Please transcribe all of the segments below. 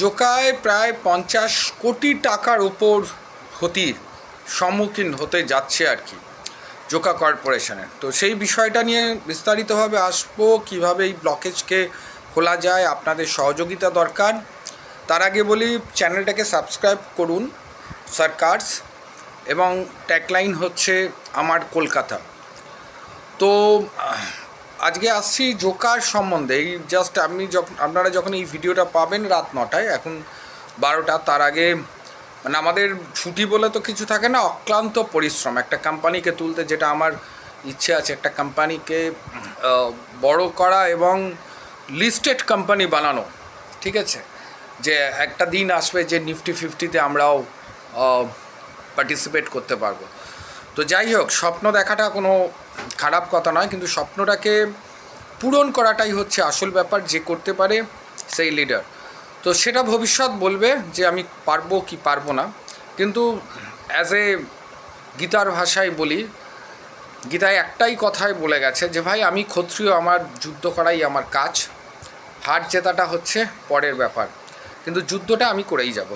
জোকায় প্রায় পঞ্চাশ কোটি টাকার উপর ক্ষতির সম্মুখীন হতে যাচ্ছে আর কি, জোকা কর্পোরেশনের। তো সেই বিষয়টা নিয়ে বিস্তারিতভাবে আসব, কীভাবে এই ব্লকেজকে খোলা যায়, আপনাদের সহযোগিতা দরকার। তার আগে বলি চ্যানেলটাকে সাবস্ক্রাইব করুন সরকারস এবং ট্যাগলাইন হচ্ছে, আমার কলকাতা। তো আজকে আসছি জোকার সম্বন্ধে। এই জাস্ট আপনি যখন, আপনারা যখন এই ভিডিওটা পাবেন রাত নটায়, এখন বারোটা, তার আগে মানে আমাদের ছুটি বলে তো কিছু থাকে না, অক্লান্ত পরিশ্রম। একটা কোম্পানিকে তুলতে যেটা আমার ইচ্ছে আছে, একটা কোম্পানিকে বড় করা এবং লিস্টেড কোম্পানি বানানো, ঠিক আছে? যে একটা দিন আসবে যে নিফটি ফিফটিতে আমরাও পার্টিসিপেট করতে পারব। তো যাই হোক, স্বপ্ন দেখাটা কোনো খারাপ কথা নয়, কিন্তু স্বপ্নটাকে পূরণ করাটাই হচ্ছে আসল ব্যাপার, যে করতে পারে সেই লিডার তো সেটা ভবিষ্যৎ বলবে যে আমি পারব কি পারব না, কিন্তু অ্যাজ এ গীতার ভাষায় বলি, গীতায় একটাই কথায় বলে গেছে যে, ভাই, আমি ক্ষত্রিয়, আমার যুদ্ধ করাই আমার কাজ, হার জেতাটা হচ্ছে পরের ব্যাপার, কিন্তু যুদ্ধটা আমি করেই যাব।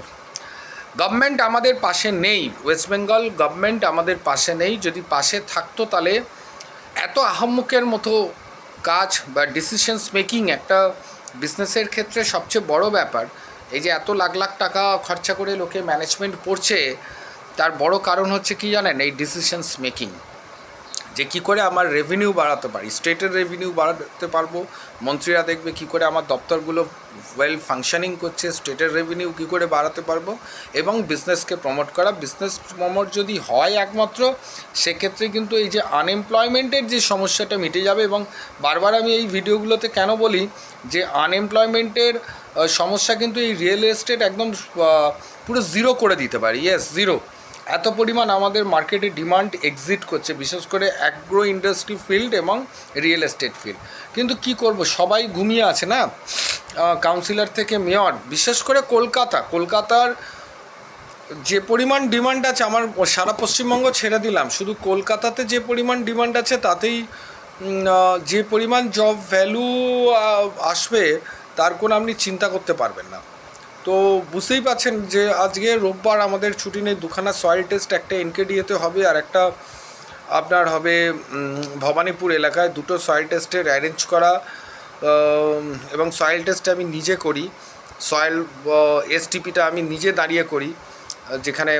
গভর্নমেন্ট আমাদের পাশে নেই। ওয়েস্ট বেঙ্গল গভর্নমেন্ট আমাদের পাশে নেই। যদি পাশে থাকতো তাহলে এত আহম্মুকের মতো কাজ বা ডিসিশনস মেকিং একটা বিজনেসের ক্ষেত্রে সবচেয়ে বড় ব্যাপার। এই যে এত লাখ লাখ টাকা খরচা করে লোকে ম্যানেজমেন্ট পড়ছে তার বড় কারণ হচ্ছে কি জানেন? এই ডিসিশনস মেকিং যে কি করে আমার রেভিনিউ বাড়াতে পারি স্টেটের রেভিনিউ বাড়াতে পারব, মন্ত্রীরা দেখবে কি করে আমার দপ্তরগুলো ওয়েল ফাংশনিং করছে স্টেটের রেভিনিউ কি করে বাড়াতে পারব এবং বিজনেসকে প্রমোট করা। বিজনেস প্রমোট যদি হয় একমাত্র, সেক্ষেত্রে কিন্তু এই যে আনএমপ্লয়মেন্টের যে সমস্যাটা মিটে যাবে এবং বারবার আমি এই ভিডিওগুলোতে কেন বলি যে আনএমপ্লয়মেন্টের সমস্যা কিন্তু এই রিয়েল এস্টেট একদম পুরো জিরো করে দিতে পারি। ইয়েস জিরো এত পরিমাণ আমাদের মার্কেটে ডিমান্ড এক্সিট করছে, বিশেষ করে অ্যাগ্রো ইন্ডাস্ট্রি ফিল্ড এবং রিয়েল এস্টেট ফিল্ড কিন্তু কি করব? সবাই ঘুমিয়ে আছে না? কাউন্সিলর থেকে মেয়র বিশেষ করে কলকাতা। কলকাতার যে পরিমাণ ডিমান্ড আছে, আমার সারা পশ্চিমবঙ্গ ছেড়ে দিলাম। শুধু কলকাতাতে যে পরিমাণ ডিমান্ড আছে, তাতেই যে পরিমাণ জব ভ্যালু আসবে, তার কোনো আপনি চিন্তা করতে পারবেন না। তো বুঝতেই পাচ্ছেন যে আজকে রোববার আমাদের ছুটি নেই দুখানা সয়েল টেস্ট একটা এনকেডিএতে হবে আর একটা আপনার হবে ভবানীপুর এলাকায় দুটো সয়েল টেস্টের অ্যারেঞ্জ করা এবং সয়েল টেস্ট আমি নিজে করি। সয়েল এসটিপিটা আমি নিজে দাঁড়িয়ে করি, যেখানে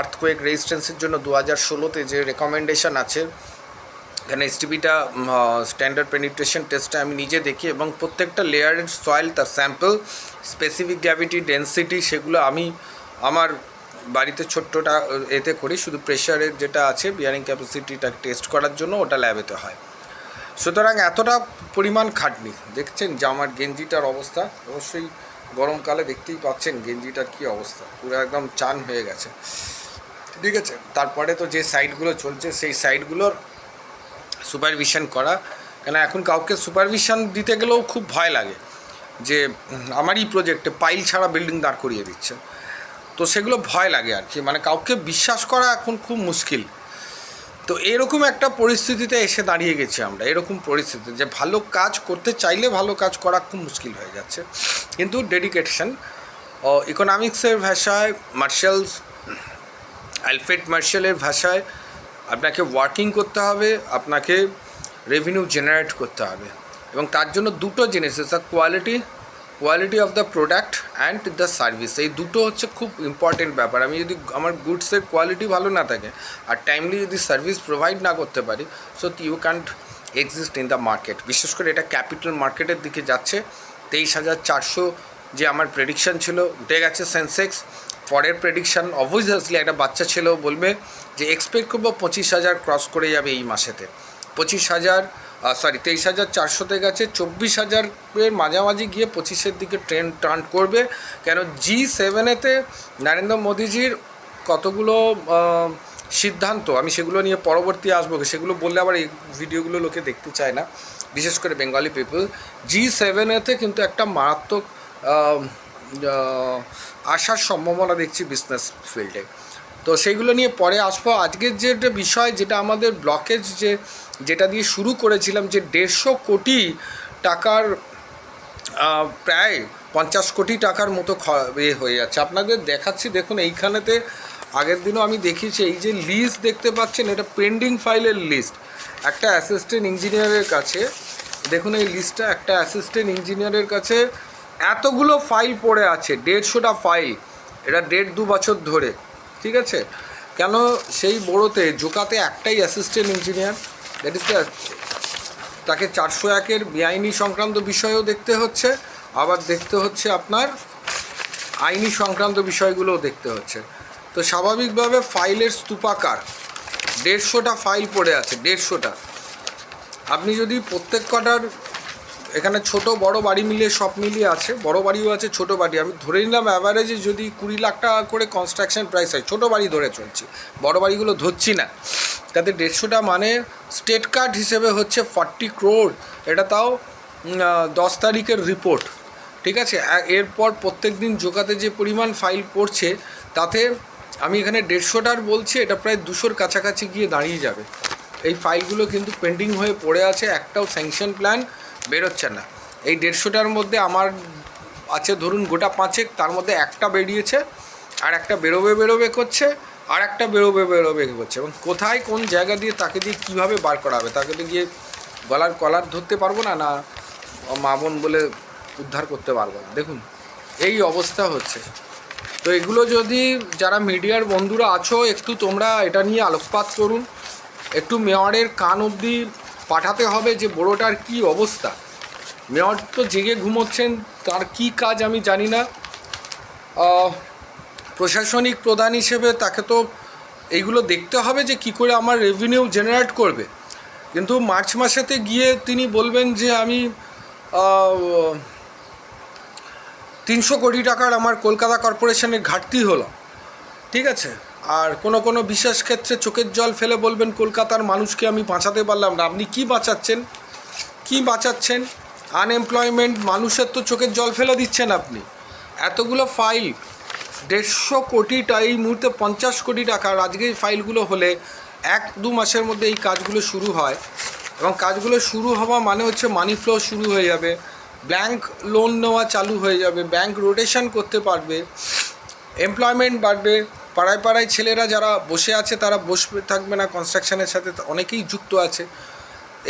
আর্থকোয়েক রেজিস্ট্যান্সের জন্য দু হাজার ষোলোতে যে রেকমেন্ডেশন আছে এখানে এসটিপিটা স্ট্যান্ডার্ড পেনিট্রেশন টেস্টটা আমি নিজে দেখি এবং প্রত্যেকটা লেয়ারের সয়েল তার স্যাম্পল স্পেসিফিক গ্র্যাভিটি ডেন্সিটি সেগুলো আমি আমার বাড়িতে ছোট্টটা এতে করি। শুধু প্রেশারের যেটা আছে বিয়ারিং ক্যাপাসিটিটা টেস্ট করার জন্য ওটা ল্যাবেতে হয়। সুতরাং এতটা পরিমাণ খাটনি। দেখছেন যে আমার গেঞ্জিটার অবস্থা? অবশ্যই গরমকালে দেখতেই পাচ্ছেন গেঞ্জিটার কী অবস্থা। পুরো একদম চান হয়ে গেছে। ঠিক আছে? তারপরে তো যে সাইটগুলো চলছে, সেই সাইটগুলোর সুপারভিশন করা। কেন এখন কাউকে সুপারভিশন দিতে গেলেও খুব ভয় লাগে যে, আমারই প্রজেক্টে পাইল ছাড়া বিল্ডিং দাঁড় করিয়ে দিচ্ছে। তো সেগুলো ভয় লাগে আর কি। মানে কাউকে বিশ্বাস করা এখন খুব মুশকিল। তো এরকম একটা পরিস্থিতিতে এসে দাঁড়িয়ে গেছি আমরা। এরকম পরিস্থিতি যে ভালো কাজ করতে চাইলে ভালো কাজ করা খুব মুশকিল হয়ে যাচ্ছে। কিন্তু ডেডিকেশন ইকোনমিক্সের ভাষায় মার্শালস অ্যালফ্রেড মার্শালের ভাষায় আপনাকে ওয়ার্কিং করতে হবে, আপনাকে রেভিনিউ জেনারেট করতে হবে। এবং তার জন্য দুটো জিনিস the quality quality of the product and the service এই দুটো হচ্ছে খুব ইম্পর্টেন্ট ব্যাপার। আমি যদি আমার গুডসের কোয়ালিটি ভালো না থাকে আর টাইমলি যদি সার্ভিস প্রোভাইড না করতে পারি so you can't exist in the market বিশেষ করে এটা ক্যাপিটাল মার্কেটের দিকে যাচ্ছে। তেইশ হাজার চারশো যে আমার প্রেডিকশান ছিল উঠে গেছে সেন্সেক্স পরের প্রেডিকশান অবভিয়াসলি একটা বাচ্চা ছেলেও বলবে যে এক্সপেক্ট করব পঁচিশ হাজার ক্রস করে যাবে এই মাসেতে। পঁচিশ হাজার সরি তেইশ হাজার চারশোতে গেছে, চব্বিশ হাজারের মাঝামাঝি গিয়ে পঁচিশের দিকে ট্রেন টার্ন করবে। কেন জি সেভেনেতে নরেন্দ্র মোদিজির কতগুলো সিদ্ধান্ত, আমি সেগুলো নিয়ে পরবর্তী আসব, সেগুলো বললে আবার এই ভিডিওগুলো লোকে দেখতে চায় না। বিশেষ করে বেঙ্গলি পিপল জি সেভেনেতে কিন্তু একটা মারাত্মক আসার সম্ভাবনা দেখছি বিজনেস ফিল্ডে তো সেইগুলো নিয়ে পরে আসব। আজকের যেটা বিষয়, যেটা আমাদের ব্লকেজ যে, যেটা দিয়ে শুরু করেছিলাম, যে দেড়শো কোটি টাকার প্রায় পঞ্চাশ কোটি টাকার মতো এ হয়ে যাচ্ছে। আপনাদের দেখাচ্ছি, দেখুন এইখানেতে, আগের দিনও আমি দেখিয়েছি, এই যে লিস্ট দেখতে পাচ্ছেন, এটা পেন্ডিং ফাইলের লিস্ট একটা অ্যাসিস্ট্যান্ট ইঞ্জিনিয়ারের কাছে, দেখুন এই লিস্টটা একটা অ্যাসিস্ট্যান্ট ইঞ্জিনিয়ারের কাছে এতগুলো ফাইল পড়ে আছে, দেড়শোটা ফাইল এটা দেড় দু বছর ধরে। ঠিক আছে? কেন সেই বড়োতে জোকাতে একটাই assistant engineer that is the তাকে চারশো একের বেআইনি সংক্রান্ত বিষয়ও দেখতে হচ্ছে, আবার দেখতে হচ্ছে আপনার আইনি সংক্রান্ত বিষয়গুলোও দেখতে হচ্ছে। তো স্বাভাবিকভাবে ফাইলের স্তূপাকার, দেড়শোটা ফাইল পড়ে আছে, দেড়শোটা। আপনি যদি প্রত্যেক কটার এখানে ছোট বড় বাড়ি মিলিয়ে সব মিলিয়ে আছে, বড় বাড়িও আছে, ছোট বাড়ি। আমি ধরে নিলাম অ্যাভারেজে যদি কুড়ি লাখ টাকা করে কনস্ট্রাকশন প্রাইস হয়, ছোট বাড়ি ধরে চলছি, বড় বাড়িগুলো ধরছি না। তাতে দেড়শোটা মানে স্টেট কার্ড হিসেবে হচ্ছে ফর্টি ক্রোড এটা তাও দশ তারিখের রিপোর্ট ঠিক আছে? এরপর প্রত্যেক দিন জোগাতে যে পরিমাণ ফাইল পড়ছে, তাতে আমি এখানে দেড়শোটার বলছি, এটা প্রায় দুশোর কাছাকাছি গিয়ে দাঁড়িয়ে যাবে। এই ফাইলগুলো কিন্তু পেন্ডিং হয়ে পড়ে আছে, একটাও স্যাংশন প্ল্যান বেরোচ্ছে না। এই দেড়শোটার মধ্যে আমার আছে ধরুন গোটা পাঁচেক, তার মধ্যে একটা বেরিয়েছে, আর একটা বেরোবে বেরোবে করছে, আর একটা বেরোবে বেরোবে করছে। এবং কোথায় কোন জায়গা দিয়ে তাকে দিয়ে কীভাবে বার করা হবে, তাকে দিয়ে গিয়ে গলার কলার ধরতে পারব না না মা বোন বলে উদ্ধার করতে পারব না? দেখুন, এই অবস্থা হচ্ছে। তো এগুলো যদি যারা মিডিয়ার বন্ধুরা আছো, একটু তোমরা এটা নিয়ে আলোকপাত করুন। একটু মেয়রের কান অবধি পাঠাতে হবে যে বড়োটার কি অবস্থা। মেয়র তো জেগে ঘুমোচ্ছেন, তার কি কাজ আমি জানি না। প্রশাসনিক প্রধান হিসেবে তাকে তো এইগুলো দেখতে হবে যে কি করে আমার রেভিনিউ জেনারেট করবে। কিন্তু মার্চ মাসেতে গিয়ে তিনি বলবেন যে আমি তিনশো কোটি টাকার আমার কলকাতা কর্পোরেশনের ঘাটতি হলো। ঠিক আছে? আর কোনো কোনো বিশেষ ক্ষেত্রে চোখের জল ফেলে বলবেন, কলকাতার মানুষকে আমি বাঁচাতে পারলাম না। আপনি কি বাঁচাচ্ছেন? কি বাঁচাচ্ছেন? আনএমপ্লয়মেন্ট মানুষের তো চোখের জল ফেলে দিচ্ছেন আপনি। এতগুলো ফাইল দেড়শো কোটিটা এই মুহূর্তে পঞ্চাশ কোটি টাকার আজকে ফাইলগুলো হলে এক দু মাসের মধ্যে এই কাজগুলো শুরু হয়। এবং কাজগুলো শুরু হওয়া মানে হচ্ছে মানি ফ্লো শুরু হয়ে যাবে। ব্যাংক লোন নেওয়া চালু হয়ে যাবে। ব্যাংক রোটেশন করতে পারবে। এমপ্লয়মেন্ট বাড়বে। পাড়ায় পাড়ায় ছেলেরা যারা বসে আছে, তারা বসবে, থাকবে না কনস্ট্রাকশনের সাথে অনেকেই যুক্ত আছে।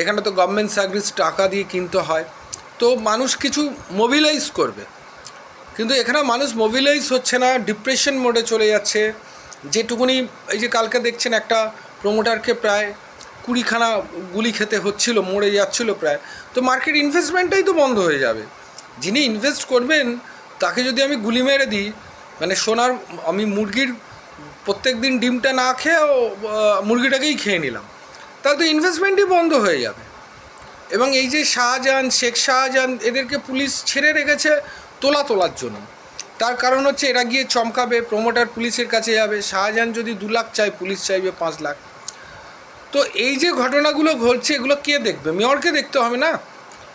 এখানে তো গভর্নমেন্ট সার্ভিস টাকা দিয়ে কিনতে হয়। তো মানুষ কিছু মোবিলাইজ করবে। কিন্তু এখানে মানুষ মোবিলাইজ হচ্ছে না ডিপ্রেশন মোডে চলে যাচ্ছে। যেটুকুনি এই যে কালকে দেখছেন একটা প্রমোটারকে প্রায় কুড়িখানা গুলি খেতে হচ্ছিল, মরে যাচ্ছিল প্রায়। তো মার্কেট ইনভেস্টমেন্টটাই তো বন্ধ হয়ে যাবে। যিনি ইনভেস্ট করবেন, তাকে যদি আমি গুলি মেরে দিই মানে সোনার, আমি মুরগির প্রত্যেক দিন ডিমটা না খেয়েও মুরগিটাকেই খেয়ে নিলাম। তাহলে তো ইনভেস্টমেন্টই বন্ধ হয়ে যাবে। এবং এই যে শাহজাহান, শেখ শাহজাহান, এদেরকে পুলিশ ছেড়ে রেখেছে তোলা তোলার জন্য। তার কারণ হচ্ছে এরা গিয়ে চমকাবে প্রমোটার পুলিশের কাছে যাবে। শাহজাহান যদি দু লাখ চায়, পুলিশ চাইবে পাঁচ লাখ। তো এই যে ঘটনাগুলো ঘটছে, এগুলো কে দেখবে? মেয়রকে দেখতে হবে না?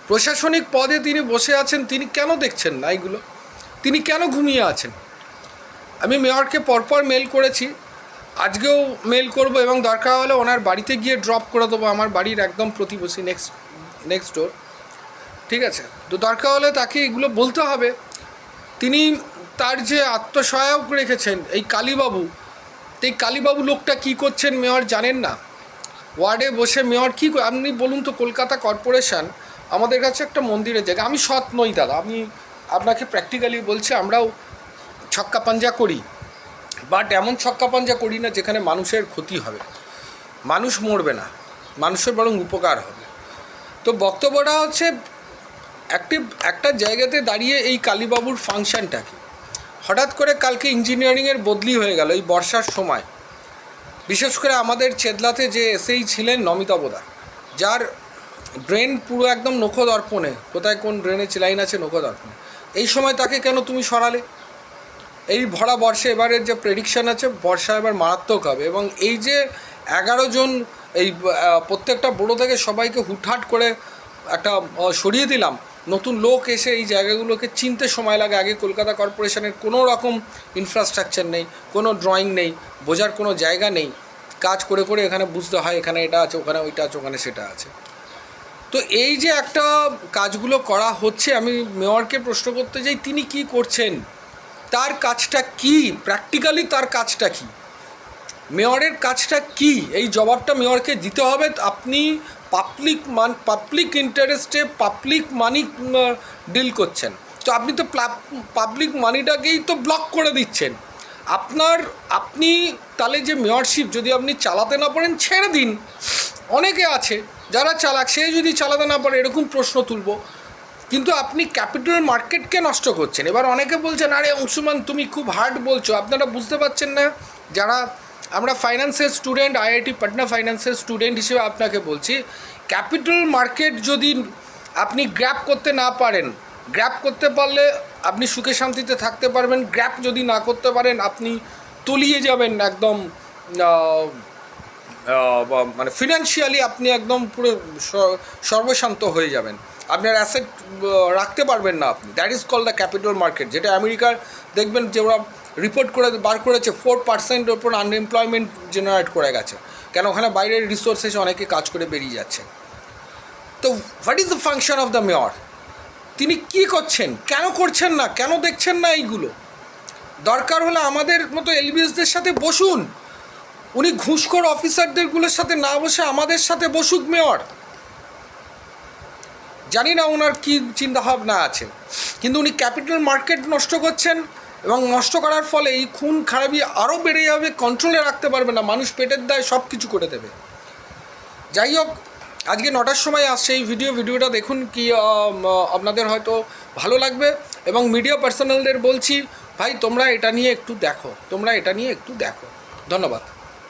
প্রশাসনিক পদে তিনি বসে আছেন, তিনি কেন দেখছেন না এইগুলো তিনি কেন ঘুমিয়ে আছেন? আমি মেয়রকে পরপর মেল করেছি। আজকেও মেল করব এবং দরকার হলে ওনার বাড়িতে গিয়ে ড্রপ করে দেবো। আমার বাড়ির একদম প্রতিবেশী নেক্সট নেক্সট ডোর ঠিক আছে? তো দরকার হলে তাকে এগুলো বলতে হবে। তিনি তার যে আত্মসহায়ক রেখেছেন, এই কালীবাবু এই কালীবাবু লোকটা কী করছেন মেয়র জানেন না? ওয়ার্ডে বসে মেয়র কী আপনি বলুন তো কলকাতা কর্পোরেশন, আমাদের কাছে একটা মন্দিরের জায়গা। আমি সৎ নই দাদা, আমি আপনাকে প্র্যাকটিক্যালি বলছি, আমরাও ছক্কা পাঞ্জা করি বাট এমন ছক্কা পাঞ্জা করি না যেখানে মানুষের ক্ষতি হবে। মানুষ মরবে না, মানুষের বরং উপকার হবে। তো বক্তব্যটা হচ্ছে একটি একটা জায়গাতে দাঁড়িয়ে এই কালীবাবুর ফাংশনটা কি? হঠাৎ করে কালকে ইঞ্জিনিয়ারিংয়ের বদলি হয়ে গেল এই বর্ষার সময়। বিশেষ করে আমাদের চেদলাতে যে এসেই ছিলেন নমিতা বোদা, যার ড্রেন পুরো একদম নখ দর্পণে কোথায় কোন ড্রেনে লাইন আছে নখ দর্পণে এই সময় তাকে কেন তুমি সরালে? এই ভরা বর্ষে এবারের যে প্রেডিকশন আছে, বর্ষা এবার মারাত্মক হবে এবং এই যে এগারো জন এই প্রত্যেকটা বড়ো থেকে সবাইকে হুটহাট করে একটা সরিয়ে দিলাম। নতুন লোক এসে এই জায়গাগুলোকে চিনতে সময় লাগে। আগে কলকাতা কর্পোরেশনের কোনো রকম ইনফ্রাস্ট্রাকচার নেই, কোনো ড্রয়িং নেই, বোঝার কোনো জায়গা নেই। কাজ করে করে এখানে বুঝতে হয়, এখানে এটা আছে, ওখানে ওইটা আছে, ওখানে সেটা আছে। তো এই যে একটা কাজগুলো করা হচ্ছে, আমি মেয়রকে প্রশ্ন করতে যাই তিনি কি করছেন? তার কাজটা কি? প্র্যাকটিক্যালি তার কাজটা কি? মেয়রের কাজটা কি? এই জবাবটা মেয়রকে দিতে হবে। আপনি পাবলিক মান পাবলিক ইন্টারেস্টে পাবলিক মানি ডিল করছেন। তো আপনি তো পাবলিক মানিটাকেই তো ব্লক করে দিচ্ছেন। আপনার, আপনি তাহলে যে মেয়রশিপ যদি আপনি চালাতে না পারেন, ছেড়ে দিন। অনেকে আছে যারা চালাক, সে যদি চালাতে না পারে, এরকম প্রশ্ন তুলবো। কিন্তু আপনি ক্যাপিটাল মার্কেটকে নষ্ট করছেন। এবার অনেকে বলছেন, আরে অংশুমান, তুমি খুব হার্ড বলছো। আপনারা বুঝতে পারছেন না। যারা, আমরা ফাইন্যান্সের স্টুডেন্ট আইআইটি পাটনা ফাইন্যান্সের স্টুডেন্ট হিসেবে আপনাকে বলছি ক্যাপিটাল মার্কেট যদি আপনি গ্র্যাপ করতে না পারেন গ্র্যাপ করতে পারলে আপনি সুখে শান্তিতে থাকতে পারবেন। গ্র্যাপ যদি না করতে পারেন, আপনি তলিয়ে যাবেন একদম মানে ফিনান্সিয়ালি আপনি একদম পুরো সর্বশান্ত হয়ে যাবেন। আপনার অ্যাসেট রাখতে পারবেন না আপনি। That is call the capital market যেটা আমেরিকার, দেখবেন যে ওরা রিপোর্ট করে, বার করেছে ফোর পার্সেন্টের ওপর আনএমপ্লয়মেন্ট জেনারেট করে গেছে। কেন? ওখানে বাইরের রিসোর্স এসে অনেকে কাজ করে বেরিয়ে যাচ্ছে। তো what is the function of the mayor তিনি কি করছেন? কেন করছেন না? কেন দেখছেন না এইগুলো? দরকার হলে আমাদের মতো এলবিএসদের সাথে বসুন। উনি ঘুষখোর অফিসারদেরগুলোর সাথে না বসে আমাদের সাথে বসুক মেয়র জানি না ওনার কী চিন্তাভাবনা আছে। কিন্তু উনি ক্যাপিটাল মার্কেট নষ্ট করছেন এবং নষ্ট করার ফলে এই খুন খারাপি আরও বেড়ে যাবে কন্ট্রোলে রাখতে পারবে না, মানুষ পেটের দায় সব কিছু করে দেবে। যাই হোক, আজকে নটার সময় আসছে এই ভিডিও ভিডিওটা দেখুন কি আপনাদের হয়তো ভালো লাগবে এবং মিডিয়া পার্সোনালদের বলছি, ভাই, তোমরা এটা নিয়ে একটু দেখো, তোমরা এটা নিয়ে একটু দেখো। ধন্যবাদ।